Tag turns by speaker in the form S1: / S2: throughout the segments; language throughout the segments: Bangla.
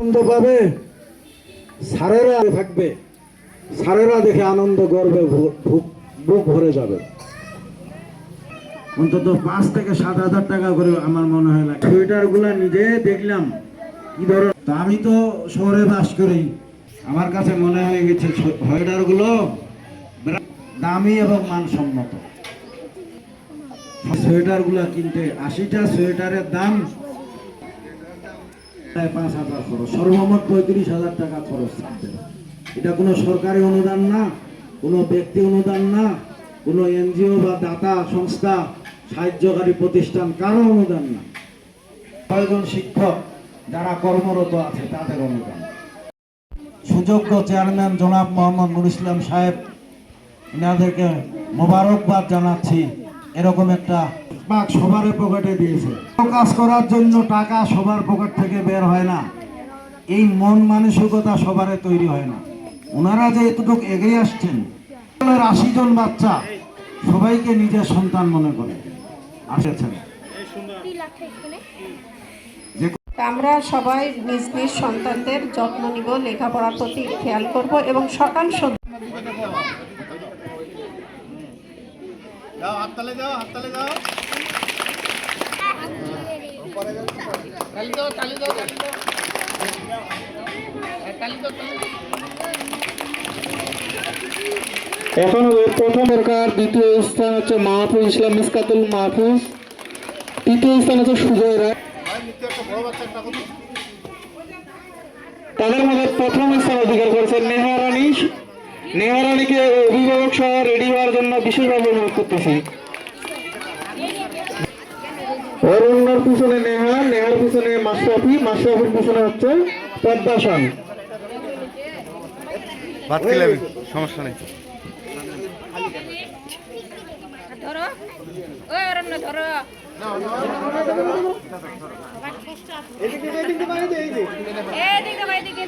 S1: আনন্দ পাবে সারেরা থাকবে। সারেরা দেখে আনন্দ গর্বে বুক ভরে যাবে। অন্তত পাঁচ থেকে সাত হাজার টাকা করে আমার মনে হয় লাগে। সোয়েটারগুলা নিজে দেখলাম। কি ধরো তা আমি তো শহরে বাস করি। আমার কাছে মনে হয়ে গেছে সোয়েটারগুলো দামি এবং মানসম্মত। সোয়েটারগুলা কিনতে আশিটা সোয়েটারের দাম পাঁচ হাজার খরচ। সর্বমোট পঁয়ত্রিশ হাজার টাকা খরচ থাকবে। এটা কোনো সরকারি অনুদান না, কোনো ব্যক্তি অনুদান না, কোনো এনজিও বা দাতা সংস্থা, সাহায্যকারী প্রতিষ্ঠান, কারও অনুদান না। কয়েকজন শিক্ষক যারা কর্মরত আছে, তাদের অনুদান। সুযোগ্য চেয়ারম্যান জনাব মোহাম্মদ নুর ইসলাম সাহেব এনাদেরকে মোবারকবাদ জানাচ্ছি। এরকম একটা বাক সবার পকেটে দিয়েছে। কাজ করার জন্য টাকা সবার পকেট থেকে বের হয় না। এই মন মানসিকতা সবারে তৈরি হয় না। ওনারা যে এতটুকু এগিয়ে আসছেন আশি জন বাচ্চা সবাইকে নিজের সন্তান মনে করে। আসেছেন
S2: আমরা সবাই নিজ নিজ সন্তানদের যত্ন নিব লেখাপড়ার প্রতি খেয়াল করব এবং সকাল সন্ধ্যা
S3: যাও হাততালে যাও হাততালে যাও।
S4: এখন প্রথম সরকার দ্বিতীয় স্থান হচ্ছে মাহফুজ ইসলাম মিসকাতুল মাহফুজ। তৃতীয় স্থান হচ্ছে সুজয় রায়। তাদের মধ্যে প্রথম স্থান অধিকার করেছেন নেহা রানী। নেহা রানীকে অভিভাবক সহ রেডি হওয়ার জন্য বিশেষভাবে অনুরোধ করতেছি। অরণ্যর পিছনে নেহা নেহার পিছনে মাশরাফি মাশরাফির পিছনে হচ্ছে পদ্মাসন।
S5: ভাত সমস্যা নেই।
S6: ধরো। ওই অরণ্য ধরো এদিকে এদিকে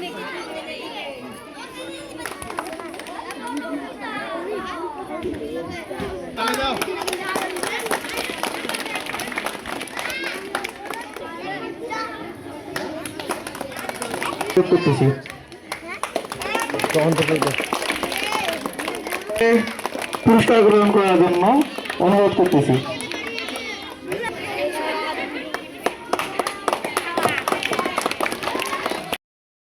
S3: তালি দাও
S4: করতেছি পুরস্কার গ্রহণ করার জন্য অনুরোধ করতেছি।